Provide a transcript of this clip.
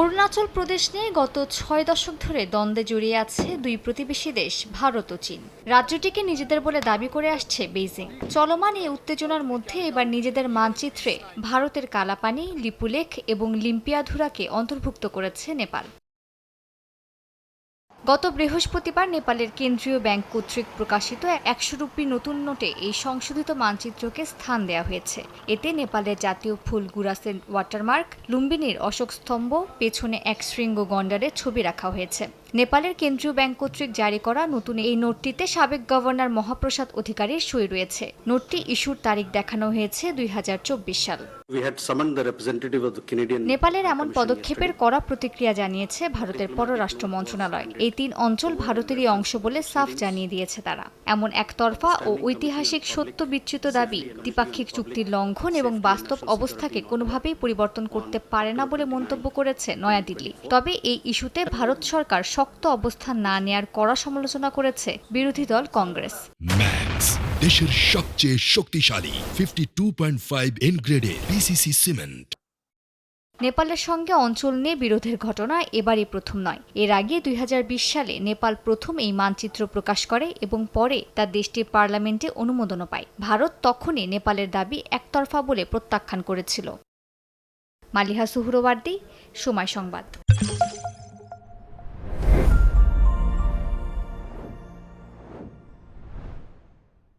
অরুণাচল প্রদেশ নিয়ে গত ছয় দশক ধরে দ্বন্দ্বে জড়িয়ে আছে দুই প্রতিবেশী দেশ, ভারত ও চীন। রাজ্যটিকে নিজেদের বলে দাবি করে আসছে বেইজিং। চলমান এই উত্তেজনার মধ্যে এবার নিজেদের মানচিত্রে ভারতের কালাপানি, লিপুলেখ এবং লিম্পিয়াধুরাকে অন্তর্ভুক্ত করেছে নেপাল। গত বৃহস্পতিবার নেপালের কেন্দ্রীয় ব্যাংক কর্তৃক প্রকাশিত একশো রুপি নতুন নোটে এই সংশোধিত মানচিত্রকে স্থান দেওয়া হয়েছে এতে নেপালের জাতীয় ফুল গুরাসের ওয়াটারমার্ক লুম্বিনীর অশোক স্তম্ভ পেছনে এক শৃঙ্গ গন্ডারের ছবি রাখা হয়েছে নেপালের কেন্দ্রীয় ব্যাংক কর্তৃক জারি করা নতুন এই নোটটিতে সাবেক গভর্নর মহাপ্রসাদ অধিকারীর সই রয়েছে নোটটি ইস্যুর তারিখ দেখানো হয়েছে দুই হাজার চব্বিশ সাল. নেপালের এমন পদক্ষেপের. কড়া প্রতিক্রিয়া জানিয়েছে ভারতের পররাষ্ট্র মন্ত্রণালয় এই তিন অঞ্চল ভারতেরই অংশ বলে সাফ জানিয়ে দিয়েছে তারা। এমন একতরফা ও ঐতিহাসিক সত্য বিচ্যুত দাবি দ্বিপাক্ষিক চুক্তির লঙ্ঘন এবং বাস্তব অবস্থাকে কোনোভাবেই পরিবর্তন করতে পারে না বলে মন্তব্য করেছে নয়াদিল্লি। তবে এই ইস্যুতে ভারত সরকার শক্ত অবস্থান না নেয়ার কড়া সমালোচনা করেছে বিরোধী দল কংগ্রেস। দেশের সবচেয়ে শক্তিশালী fifty two point five N PCC cement নেপালের সঙ্গে অঞ্চল নিয়ে বিরোধের ঘটনা এবারই প্রথম নয়। এর আগে দুই হাজার বিশ সালে নেপাল প্রথম এই মানচিত্র প্রকাশ করে এবং পরে তা দেশটির পার্লামেন্টে অনুমোদনও পায়। ভারত তখনই নেপালের দাবি একতরফা বলে প্রত্যাখ্যান করেছিল। মালিহা সুহরওয়ার্দি, সময় সংবাদ।